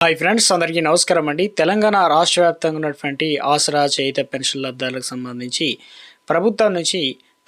Hi friends అందరికీ నమస్కారం అండి. తెలంగాణ రాష్ట్ర వ్యాప్తంగా ఉన్నటువంటి ఆసరా చేయిత పెన్షన్ లబ్ధాలకు సంబంధించి ప్రభుత్వం నుంచి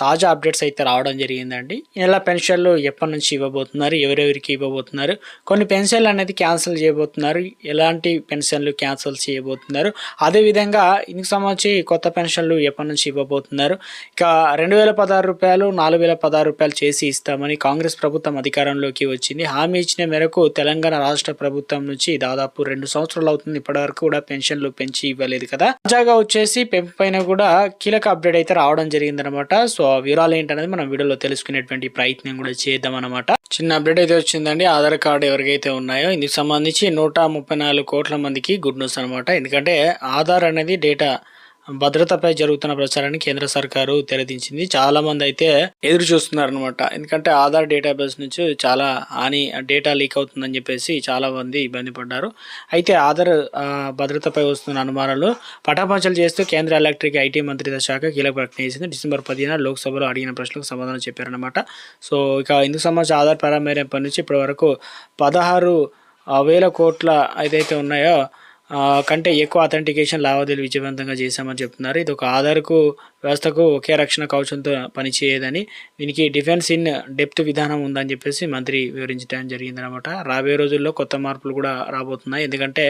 తాజా అప్డేట్స్ అయితే రావడం జరిగిందండి. ఇలా పెన్షన్లు ఎప్పటి నుంచి ఇవ్వబోతున్నారు ఎవరెవరికి ఇవ్వబోతున్నారు కొన్ని పెన్షన్లు అనేది క్యాన్సిల్ చేయబోతున్నారు ఎలాంటి పెన్షన్లు క్యాన్సిల్ చేయబోతున్నారు అదేవిధంగా ఇందుకు సంబంధించి కొత్త పెన్షన్లు ఎప్పటి నుంచి ఇవ్వబోతున్నారు ఇక రెండు వేల పదహారు రూపాయలు నాలుగు వేల పదహారు రూపాయలు చేసి ఇస్తామని కాంగ్రెస్ ప్రభుత్వం అధికారంలోకి వచ్చింది. హామీ ఇచ్చిన మేరకు తెలంగాణ రాష్ట్ర ప్రభుత్వం నుంచి దాదాపు రెండు సంవత్సరాలు అవుతుంది. ఇప్పటివరకు కూడా పెన్షన్లు పెంచి ఇవ్వలేదు కదా. తాజాగా వచ్చేసి పెంపు పైన కూడా కీలక అప్డేట్ అయితే రావడం జరిగిందనమాట సో ఆ వివరాలు ఏంటనేది మనం వీడియోలో తెలుసుకునేటువంటి ప్రయత్నం కూడా చేద్దాం అనమాట చిన్న అప్డేట్ అయితే వచ్చిందండి. ఆధార్ కార్డు ఎవరికైతే ఉన్నాయో ఇందుకు సంబంధించి నూట ముప్పై నాలుగు కోట్ల మందికి గుడ్ న్యూస్ అనమాట ఎందుకంటే ఆధార్ అనేది డేటా భద్రతపై జరుగుతున్న ప్రచారాన్ని కేంద్ర సర్కారు తెరదించింది. చాలా మంది అయితే ఎదురు చూస్తున్నారు అనమాట ఎందుకంటే ఆధార్ డేటాబేస్ నుంచి చాలా హాని డేటా లీక్ అవుతుందని చెప్పేసి చాలా మంది ఇబ్బంది పడ్డారు. అయితే ఆధార్ భద్రతపై వస్తున్న అనుమానాలు పటాపంచలు చేస్తూ కేంద్ర ఎలక్ట్రిక్ ఐటీ మంత్రిత్వ శాఖ కీలక ప్రకటన చేసింది. డిసెంబర్ పదిహేను లోక్సభలో అడిగిన ప్రశ్నలకు సమాధానం చెప్పారనమాట సో ఇక ఇందుకు సంబంధించి ఆధార్ ప్రారంభమైనప్పటి నుంచి ఇప్పటి వరకు పదహారు వేల కోట్ల ఏదైతే ఉన్నాయో కంటే ఎక్కువ అథెంటికేషన్ లావాదేవీలు విజయవంతంగా చేశామని చెప్తున్నారు. ఇది ఒక ఆధార్కు వ్యవస్థకు ఒకే రక్షణ కవచంతో పనిచేయదని. దీనికి డిఫెన్స్ ఇన్ డెప్త్ విధానం ఉందని చెప్పేసి మంత్రి వివరించడం జరిగిందనమాట రాబోయే రోజుల్లో కొత్త మార్పులు కూడా రాబోతున్నాయి. ఎందుకంటే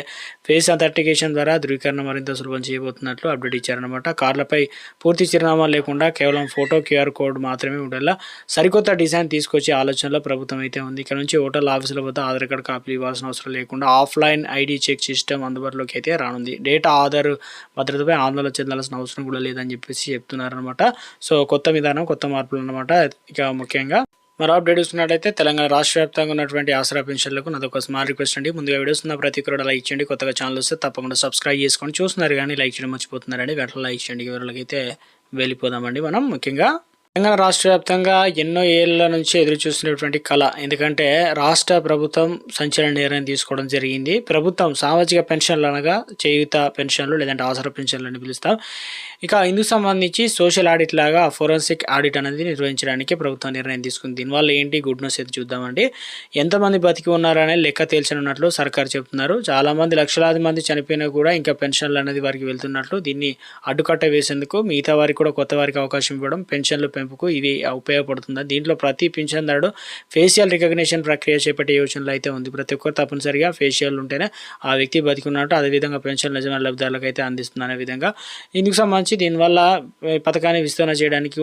ఫేస్ అథెంటికేషన్ ద్వారా ధృవీకరణ మరింత సులభం చేయబోతున్నట్లు అప్డేట్ ఇచ్చారనమాట కార్లపై పూర్తి చిరునామా లేకుండా కేవలం ఫోటో క్యూఆర్ కోడ్ మాత్రమే ఉండేలా సరికొత్త డిజైన్ తీసుకొచ్చే ఆలోచనలో ప్రభుత్వం అయితే ఉంది. ఇక్కడ నుంచి హోటల్ ఆఫీసుల వద్ద ఆధార్ కార్డు కాపీలు ఇవ్వాల్సిన అవసరం లేకుండా ఆఫ్లైన్ ఐడి చెక్ సిస్టమ్ అందుబాటులోకి అయితే రానుంది. డేటా ఆధార్ భద్రతపై ఆందోళన చెందాల్సిన అవసరం కూడా లేదని చెప్పేసి చెప్తున్నారనమాట సో కొత్త విధానం కొత్త మార్పులు అన్నమాట ఇక ముఖ్యంగా. మరో అప్డేట్ చూసుకున్నట్లయితే తెలంగాణ రాష్ట్ర వ్యాప్తంగా ఉన్నటువంటి ఆసరా పెన్షన్లకు నాదొక స్మాల్ రిక్వెస్ట్ అండి. ముందుగా వీడియోస్ ఉన్న ప్రతి ఒక్కరు లైక్ చేయండి. కొత్తగా ఛానల్ వస్తే తప్పకుండా సబ్స్క్రైబ్ చేసుకొని చూస్తున్నారు కానీ లైక్ చేయడం మర్చిపోతున్నారండి. వెంటనే లైక్ చేయండి. వివరాలకైతే వెళ్ళిపోదామండి మనం. ముఖ్యంగా తెలంగాణ రాష్ట్ర వ్యాప్తంగా ఎన్నో ఏళ్ళ నుంచి ఎదురు చూస్తున్నటువంటి కళ. ఎందుకంటే రాష్ట్ర ప్రభుత్వం సంచలన నిర్ణయం తీసుకోవడం జరిగింది. ప్రభుత్వం సామాజిక పెన్షన్లు అనగా చేయుత పెన్షన్లు లేదంటే ఆసర పెన్షన్లు అని పిలుస్తాం. ఇక ఇందుకు సంబంధించి సోషల్ ఆడిట్ లాగా ఫోరెన్సిక్ ఆడిట్ అనేది నిర్వహించడానికి ప్రభుత్వం నిర్ణయం తీసుకుంది. దీనివల్ల ఏంటి? గుడ్ న్యూస్ అయితే చూద్దామండి. ఎంతమంది బతికి ఉన్నారనే లెక్క తేల్చనున్నట్లు సర్కారు చెప్తున్నారు చాలామంది లక్షలాది మంది చనిపోయినా కూడా ఇంకా పెన్షన్లు అనేది వారికి వెళ్తున్నట్లు దీన్ని అడ్డుకట్ట వేసేందుకు మిగతా వారికి కూడా కొత్త వారికి అవకాశం ఇవ్వడం పెన్షన్లు పెంపు పెంపుకు ఇది ఉపయోగపడుతుంది? దీంట్లో ప్రతి పెన్షన్దారుడు ఫేషియల్ రికగ్నిషన్ ప్రక్రియ చేపట్టే యోచనలో అయితే ఉంది. ప్రతి ఒక్కరు తప్పనిసరిగా ఫేషియల్ ఉంటేనే ఆ వ్యక్తి బతికున్నట్టు అదేవిధంగా పెన్షన్ యజమాని లబ్ధిదారులకు అయితే అందిస్తుంది అనే విధంగా ఇందుకు సంబంధించి దీనివల్ల పథకాన్ని విస్తరణ చేయడానికి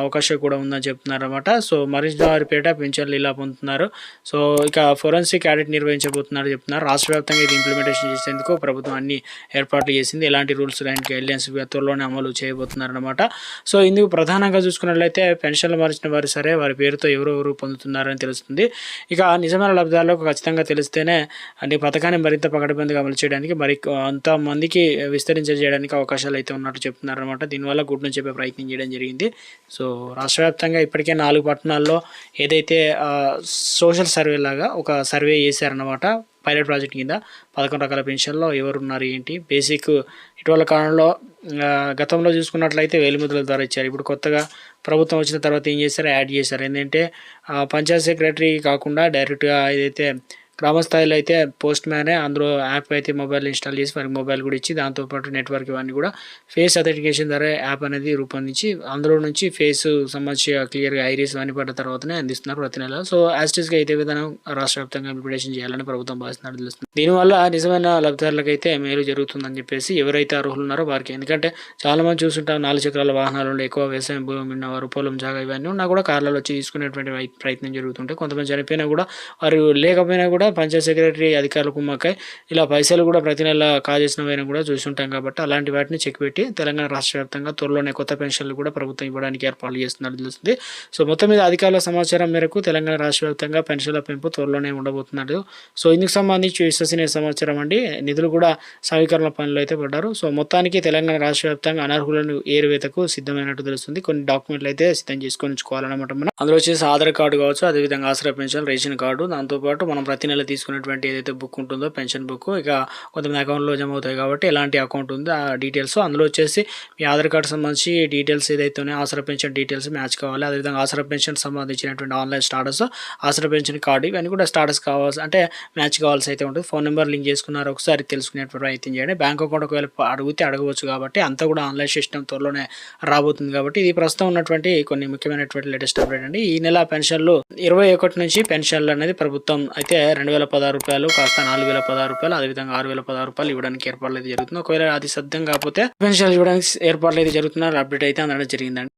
అవకాశం కూడా ఉందని చెప్తున్నారు అనమాట సో మరింత వారిపేట పెన్షన్లు ఇలా పొందుతున్నారు. సో ఇక ఫోరెన్సిక్ ఆడిట్ నిర్వహించబోతున్నారు చెప్తున్నారు. రాష్ట్ర వ్యాప్తంగా ఇది ఇంప్లిమెంటేషన్ చేసేందుకు ప్రభుత్వం అన్ని ఏర్పాట్లు చేసింది. ఎలాంటి రూల్స్ అండ్ గైడ్లైన్స్ త్వరలోనే అమలు చేయబోతున్నారు అనమాట సో ఇందుకు ప్రధానంగా చూసుకున్నట్లయితే పెన్షన్లు మార్చిన వారు సరే వారి పేరుతో ఎవరెవరు పొందుతున్నారని తెలుస్తుంది. ఇక నిజమైన లబ్ధాలకు ఖచ్చితంగా తెలిస్తేనే అంటే ఈ పథకాన్ని మరింత పకడ్బందీగా అమలు చేయడానికి మరి అంతమందికి మందికి విస్తరించజేయడానికి అవకాశాలు అయితే ఉన్నట్టు చెప్తున్నారు అనమాట దీనివల్ల గుడ్ నుంచి చెప్పే ప్రయత్నం చేయడం జరిగింది. సో రాష్ట్ర వ్యాప్తంగా ఇప్పటికే నాలుగు పట్టణాల్లో ఏదైతే సోషల్ సర్వే లాగా ఒక సర్వే చేశారనమాట పైలట్ ప్రాజెక్ట్ కింద పదకొండు రకాల పెన్షన్లో ఎవరు ఉన్నారు ఏంటి? బేసిక్ ఇటీవల కాలంలో గతంలో చూసుకున్నట్లయితే వేలిముద్రల ద్వారా ఇచ్చారు. ఇప్పుడు కొత్తగా ప్రభుత్వం వచ్చిన తర్వాత ఏం చేశారు? యాడ్ చేశారు. ఏంటంటే పంచాయత్ సెక్రటరీ కాకుండా డైరెక్ట్గా ఏదైతే గ్రామస్థాయిలో అయితే పోస్ట్ మ్యానే అందులో యాప్ అయితే మొబైల్ ఇన్స్టాల్ చేసి వారికి మొబైల్ కూడా ఇచ్చి దాంతోపాటు నెట్వర్క్ ఇవన్నీ కూడా ఫేస్ అథెంటికేషన్ ద్వారా యాప్ అనేది రూపొందించి అందులో నుంచి ఫేస్ సంబంధించి క్లియర్గా ఐరీస్ అన్ని పడ్డ తర్వాతనే అందిస్తున్నారు ప్రతి నెల. సో యాస్టిస్గా అయితే విధానం రాష్ట్ర వ్యాప్తంగా ఇంప్లిమెంటేషన్ చేయాలని ప్రభుత్వం భావిస్తున్నారు తెలుస్తుంది. దీనివల్ల నిజమైన లబ్ధిదారులకు అయితే మేలు జరుగుతుందని చెప్పేసి ఎవరైతే అర్హులు ఉన్నారో వారికి ఎందుకంటే చాలా మంది చూస్తుంటాం నాలుగు చక్రాల వాహనాలు ఉండే ఎక్కువ వ్యవసాయం భూమి ఉన్నవారు పొలం జాగా ఇవన్నీ ఉన్నా కూడా కార్లలో వచ్చి తీసుకునేటువంటి ప్రయత్నం జరుగుతుంటే కొంతమంది చనిపోయినా కూడా వారు లేకపోయినా కూడా పంచాయత్ సెక్రటరీ అధికారులు మాకై ఇలా పైసలు కూడా ప్రతి నెల కాజేసినవైనా కూడా చూస్తుంటాం కాబట్టి అలాంటి వాటిని చెక్ పెట్టి తెలంగాణ రాష్ట్ర వ్యాప్తంగా త్వరలోనే కొత్త పెన్షన్లు కూడా ప్రభుత్వం ఇవ్వడానికి ఏర్పాట్లు చేస్తున్నట్టు తెలుస్తుంది. సో మొత్తం మీద అధికారుల సమాచారం మేరకు తెలంగాణ రాష్ట్ర వ్యాప్తంగా పెన్షన్ల పెంపు త్వరలోనే ఉండబోతున్నాడు సో ఇందుకు సంబంధించి విశ్వసనీయ సమాచారం అండి. నిధులు కూడా సమీకరణ పనులు అయితే పడ్డారు. సో మొత్తానికి తెలంగాణ రాష్ట్ర వ్యాప్తంగా అనర్హులను ఏరువేతకు సిద్ధమైనట్టు తెలుస్తుంది. కొన్ని డాక్యుమెంట్లు అయితే సిద్ధం చేసుకొని ఉంచుకోవాలన్నమాట మనం. అందులో వచ్చేసి ఆధార్ కార్డు కావచ్చు అదేవిధంగా ఆసరా పెన్షన్ రేషన్ కార్డు. దాంతోపాటు మనం ప్రతి నెల తీసుకున్నటువంటి ఏదైతే బుక్ ఉంటుందో పెన్షన్ బుక్ ఇక కొంతమంది అకౌంట్లో జమ అవుతాయి కాబట్టి ఎలాంటి అకౌంట్ ఉందో ఆ డీటెయిల్స్ అందులో వచ్చేసి మీ ఆధార్ కార్డు సంబంధించి డీటెయిల్స్ ఏదైతే ఉన్నాయో ఆసరా పెన్షన్ డీటెయిల్స్ మ్యాచ్ కావాలి. అదేవిధంగా ఆసరా పెన్షన్ సంబంధించినటువంటి online status Aasara pension card ఇవన్నీ కూడా స్టాటస్ కావాల్సి అంటే మ్యాచ్ కావాల్సి అయితే ఉంటుంది. ఫోన్ నెంబర్ లింక్ చేసుకున్నారు ఒకసారి తెలుసుకునేటువంటి ప్రయత్నం చేయండి. బ్యాంక్ అకౌంట్ ఒకవేళ అడిగితే అడగవచ్చు కాబట్టి అంతా కూడా ఆన్లైన్ సిస్టమ్ త్వరలోనే రాబోతుంది కాబట్టి ఇది ప్రస్తుతం ఉన్నటువంటి కొన్ని ముఖ్యమైనటువంటి లేటెస్ట్ అప్డేట్ అండి. ఈ నెల పెన్షన్లు ఇరవై ఒకటి నుంచి పెన్షన్లు అనేది ప్రభుత్వం అయితే రెండు వేల పదహారు రూపాయలు కాస్త నాలుగు వేల పదహారు రూపాయలు అదేవిధంగా ఆరు వేల పదహారు రూపాయలు ఇవ్వడానికి ఏర్పాట్లు అయితే జరుగుతుంది ఒకవేళ అది సిద్ధం కాకపోతే పెన్షన్లు ఇవ్వడానికి ఏర్పాట్లు అయితే జరుగుతున్నారు అప్డేట్ అయితే అందడం జరిగిందండి.